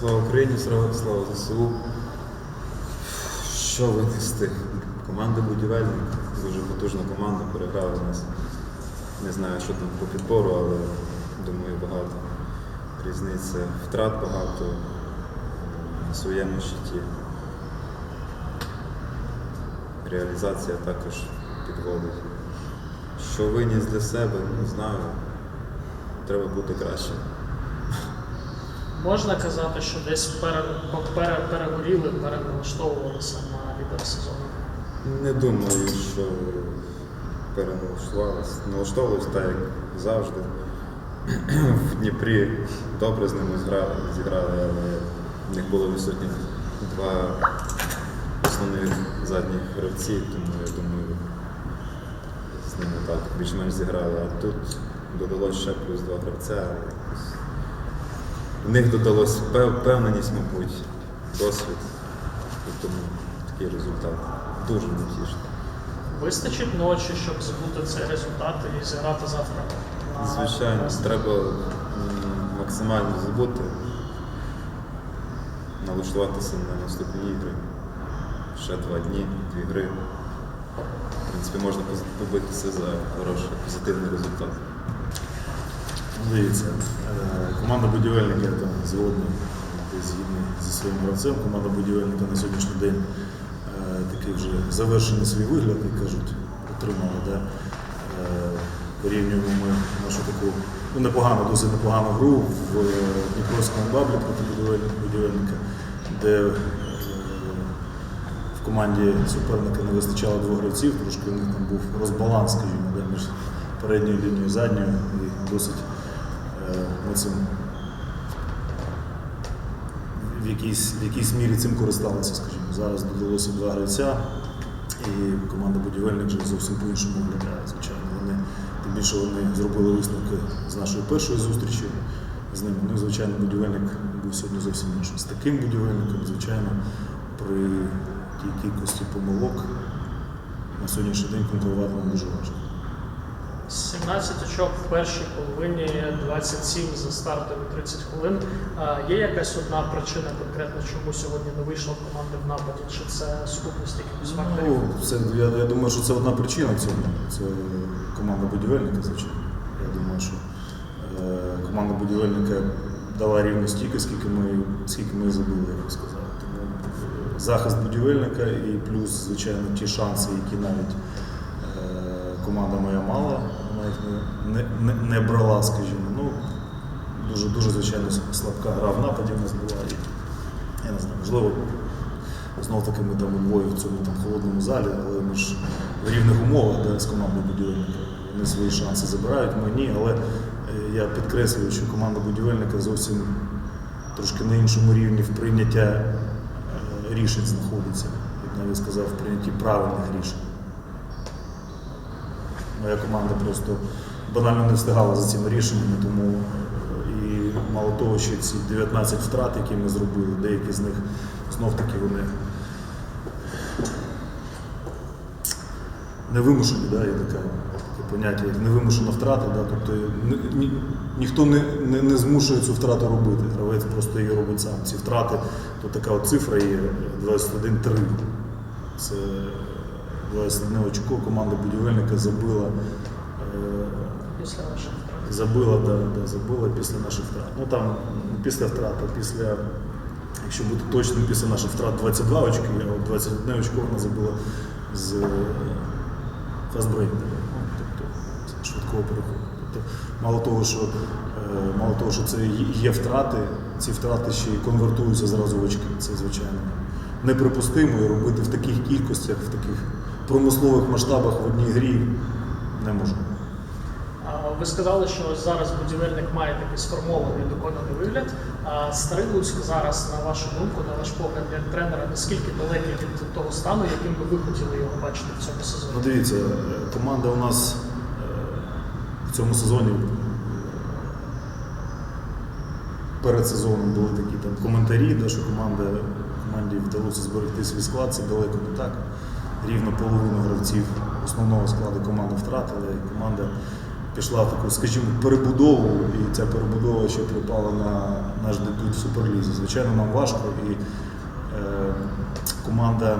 Слава Україні, слава, ЗСУ. Що винести? Команда будівельник, дуже потужна команда, переграли нас. Не знаю, що там по підбору, але думаю, багато. Різниця втрат багато на своєму щиті. Реалізація також підводить. Що виніс для себе, не знаю. Треба бути кращим. Можна казати, що десь пере, пере, перегоріли, переналаштовувалися на лідер сезону. Не думаю, що переналаштувалися. Налаштовувалися так, як завжди. В Дніпрі добре з ними зіграли, зіграли, але в них були відсутні два основних задніх гравці, тому я думаю, з ними так більш-менш зіграли. А тут додалося ще плюс два гравця. В них додалось пев- впевненість, мабуть, досвід. І тому такий результат дуже невтішний. Вистачить ночі, щоб збути цей результат і зіграти завтра. Звичайно, треба максимально забути, налаштуватися на наступні ігри. Ще два дні, дві гри. В принципі, можна побитися за хороший позитивний результат. Дивіться, е, команда будівельника я згодна згідно зі своїм гравцем. Команда будівельника на сьогоднішній день е, такий вже завершений свій вигляд, як кажуть, отримали. Да? Е, Порівнюємо ми нашу таку ну, непогану, досить непогану гру в Дніпровському баблі проти будівель- будівельника, де в команді суперника не вистачало двох гравців, трошки у них там був розбаланс, скажімо, між передньою лінією і задньою. І досить е, ми цим в якійсь, в якійсь мірі цим користалися, скажімо. Зараз додалося два гравця, і команда будівельник вже зовсім по-іншому виглядає, звичайно. Вони, тим більше вони зробили висновки з нашої першої зустрічі з ними. Ну звичайно, будівельник був сьогодні зовсім іншим. З таким будівельником, звичайно, при тій кількості помилок на сьогоднішній день конкурувати дуже важко. 17 очок в першій половині, 27 за стартові 30 хвилин. А, Є якась одна причина конкретно, чому сьогодні не вийшла команда в нападі? Чи це сукупність якихось факторів? Ну, це, я, я думаю, що це одна причина цього. Це команда будівельника, звичайно. Я думаю, що е, команда будівельника дала рівно стільки, скільки ми, скільки ми забили, я би сказав. Тому е, захист будівельника і плюс, звичайно, ті шанси, які навіть е, команда моя мала, їх не, не, не, брала, скажімо. Ну, дуже, дуже, звичайно, слабка гра в нападі в нас була. І, я не знаю, можливо, Знов таки ми там Львові в цьому там холодному залі, але ми ж в рівних умовах де з командою будівельника. Вони свої шанси забирають, ми ні. Але е, я підкреслюю, що команда будівельника зовсім трошки на іншому рівні в прийняття е, рішень знаходиться. Я б навіть сказав, в прийнятті правильних рішень. Моя команда просто банально не встигала за цими рішеннями, тому е, і мало того, що ці 19 втрат, які ми зробили, деякі з них знов таки вони невимушені, да, є таке, таке поняття, як невимушена втрата. Да, тобто ні, ні, ніхто не, не, не змушує цю втрату робити. Гравець просто її робить сам. Ці втрати, то така от цифра є 21-3. Це 21 очко команда будівельника забила. е, Після ваших втрат? Забила, да, да, забила після наших втрат. Ну там після втрат, а після, якщо бути точним, після наших втрат 22 очки, а от 21 очко вона забила з е, фастбрейку, ну, тобто швидкого переходу. Тобто, мало того, що, е, мало того, що це є втрати, ці втрати ще й конвертуються зразу в очки. Це звичайно неприпустимо і робити в таких кількостях, в таких промислових масштабах в одній грі не можна. Ви сказали, що зараз будівельник має такий сформований доконаний вигляд. А Старий Луцьк зараз, на вашу думку, на ваш погляд як тренера, наскільки далекий від того стану, яким би ви хотіли його бачити в цьому Ну, сезоні? дивіться, е, команда у нас е, в цьому сезоні е, перед сезоном були такі там коментарі, да, що команда, команді вдалося зберегти свій склад, це далеко не так. Рівно половину гравців основного складу команди втратили, команда пішла в таку, скажімо, перебудову, і ця перебудова ще припала на наш дебют в Суперлізі. Звичайно, нам важко, і е, команда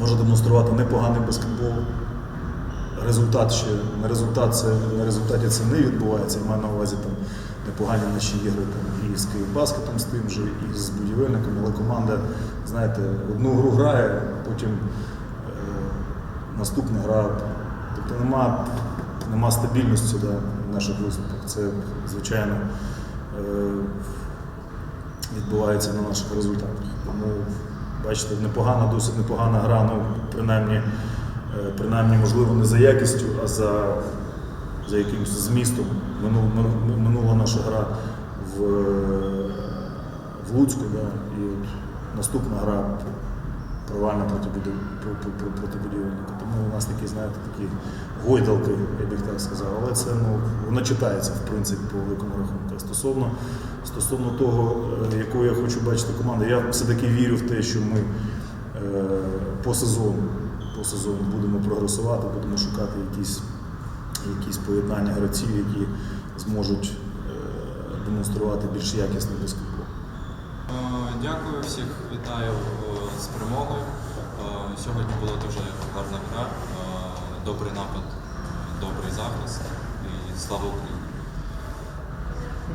може демонструвати непоганий баскетбол. Результат ще на результат це на результаті це не відбувається. Я маю на увазі там непогані наші ігри там і з Київбаскетом, з тим же, і з будівельником, але команда, знаєте, одну гру грає, а потім е, наступна гра. Тобто нема, нема стабільності да, в наших виступах. Це, звичайно, е, відбувається на наших результатах. Тому, бачите, непогана, досить непогана гра, ну, принаймні, е, принаймні, можливо, не за якістю, а за, за якимось змістом. Минул, минула наша гра в, в Луцьку, да, і от наступна гра провальна проти, будівельника. Тому у нас такі, знаєте, такі гойдалки, я б їх так сказав. Але це ну, воно читається, в принципі, по великому рахунку. Стосовно, стосовно того, е, якою я хочу бачити команду, я все-таки вірю в те, що ми е, по сезону, по сезону будемо прогресувати, будемо шукати якісь, якісь поєднання гравців, які зможуть е, демонструвати більш якісний баскетбол. Е, Дякую, всіх вітаю е, з перемогою. Сьогодні була дуже гарна гра, добрий напад, добрий захист і слава Україні.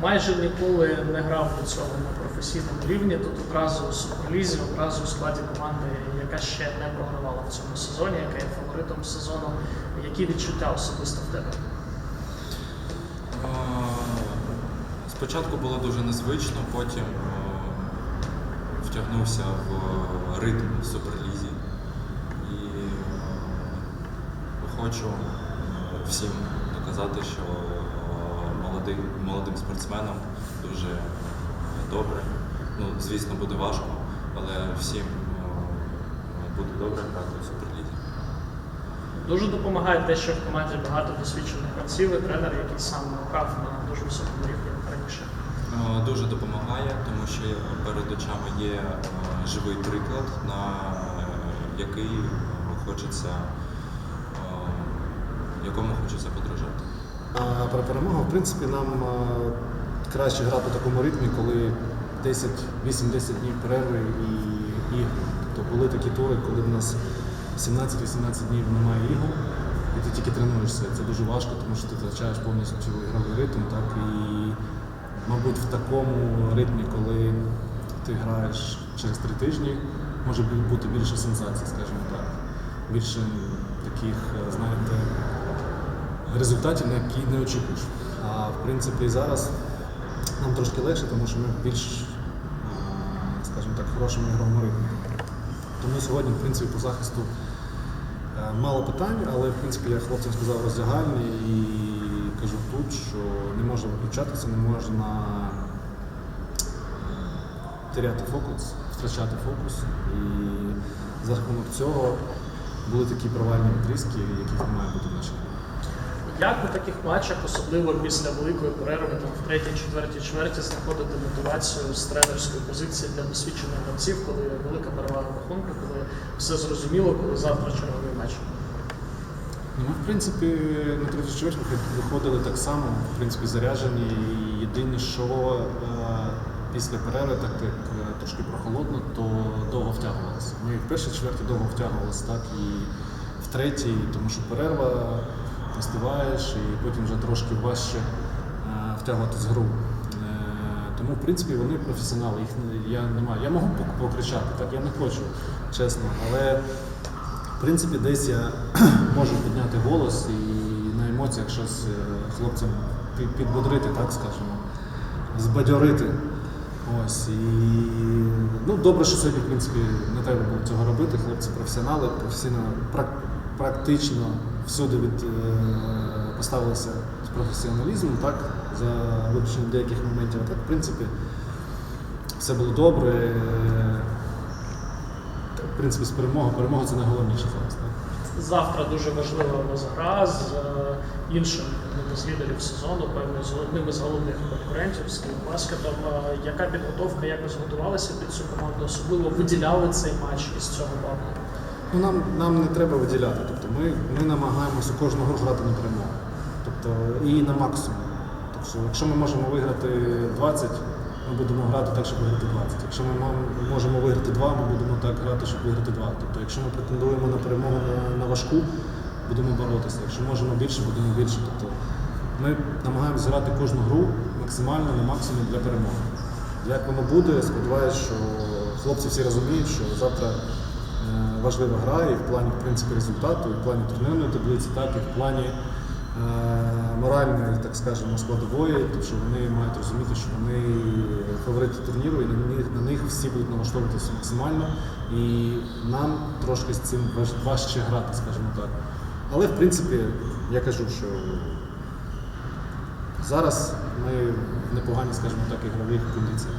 Майже ніколи не грав до цього на професійному рівні. Тут одразу у суперлізі, одразу у складі команди, яка ще не програвала в цьому сезоні, яка є фаворитом сезону. Які відчуття особисто в тебе? Е, Спочатку було дуже незвично, потім е, втягнувся в ритм в суперлізі і е, хочу е, всім доказати, що е, молодим, молодим спортсменам дуже добре. Ну, звісно, буде важко, але всім е, буде добре грати суперлізі. Дуже допомагає те, що в команді багато досвідчених гравців і тренер, який сам грав на дуже високому рівні раніше. Дуже допомагає, тому що перед очами є живий приклад, на е, який хочеться, якому хочеться подражати. А про перемогу, в принципі, нам краще грати в такому ритмі, коли 10, 8-10 днів перерви і ігри. Тобто були такі тури, коли в нас 17-18 днів немає ігор, і ти тільки тренуєшся. Це дуже важко, тому що ти втрачаєш повністю ігровий ритм. Так? І, мабуть, в такому ритмі, коли ти граєш через три тижні, може бути більше сенсацій, скажімо так. Більше таких, е, знаєте, результатів, на які не очікуєш. А в принципі зараз нам трошки легше, тому що ми більш, е, скажімо так, хорошому ігровому ритмі. Тому сьогодні, в принципі, по захисту мало питань, але в принципі я хлопцям сказав роздягальні і кажу тут, що не можна виключатися, не можна теряти фокус, втрачати фокус. І за рахунок цього були такі провальні відрізки, яких не має бути в. Як у таких матчах, особливо після великої перерви, там в третій, четвертій чверті, знаходити мотивацію з тренерської позиції для досвідчених гравців, коли велика перевага рахунку, коли все зрозуміло, коли завтра черговий матч. Ну, Ми, в принципі, на третій чверті виходили так само, в принципі, заряджені. Єдине, що е, після перерви, так як е, трошки прохолодно, то довго втягувалися. Ми в першій чверті довго втягувалися, так і в третій, тому що перерва остиваєш і потім вже трошки важче е, втягуватись в гру. Е, Тому, в принципі, вони професіонали. Їх не- я не маю. Я можу покричати, так я не хочу, чесно. Але в принципі, десь я можу підняти голос і на емоціях щось е, хлопцям підбодрити, так скажемо, збадьорити. Ось і ну добре, що сьогодні, в принципі, не треба було цього робити. Хлопці професіонали, професійно практично всюди від, е, поставилися з професіоналізмом, так, за виключенням деяких моментів. А так, в принципі, все було добре. Е, В принципі, з перемогою. Перемога це найголовніше зараз. Так? Завтра дуже важлива у нас гра з е, іншим із лідерів сезону, певно, з одним із головних конкурентів з Київбаскетом. Е, Яка підготовка, якось готувалися під цю команду? Особливо виділяли цей матч із цього бабу? Ну, нам, нам не треба виділяти. Тобто ми, ми намагаємося кожну гру грати на перемогу. Тобто і на максимум. Тобто, якщо ми можемо виграти 20, ми будемо грати так, щоб виграти 20. Якщо ми можемо виграти 2, ми будемо так грати, щоб виграти 2. Тобто, якщо ми претендуємо на перемогу на, важку, будемо боротися. Якщо можемо більше, будемо більше. Тобто, ми намагаємося грати кожну гру максимально на максимум для перемоги. Як воно буде, сподіваюся, що хлопці всі розуміють, що завтра важлива гра і в плані в принципі, результату, і в плані турнірної таблиці, так і в плані е, моральної, так скажемо, складової, тому що вони мають розуміти, що вони фаворити турніру, і на них, на них всі будуть налаштовуватися максимально. І нам трошки з цим важче грати, скажімо так. Але в принципі, я кажу, що зараз ми в непоганій, скажімо так, ігрових кондиціях.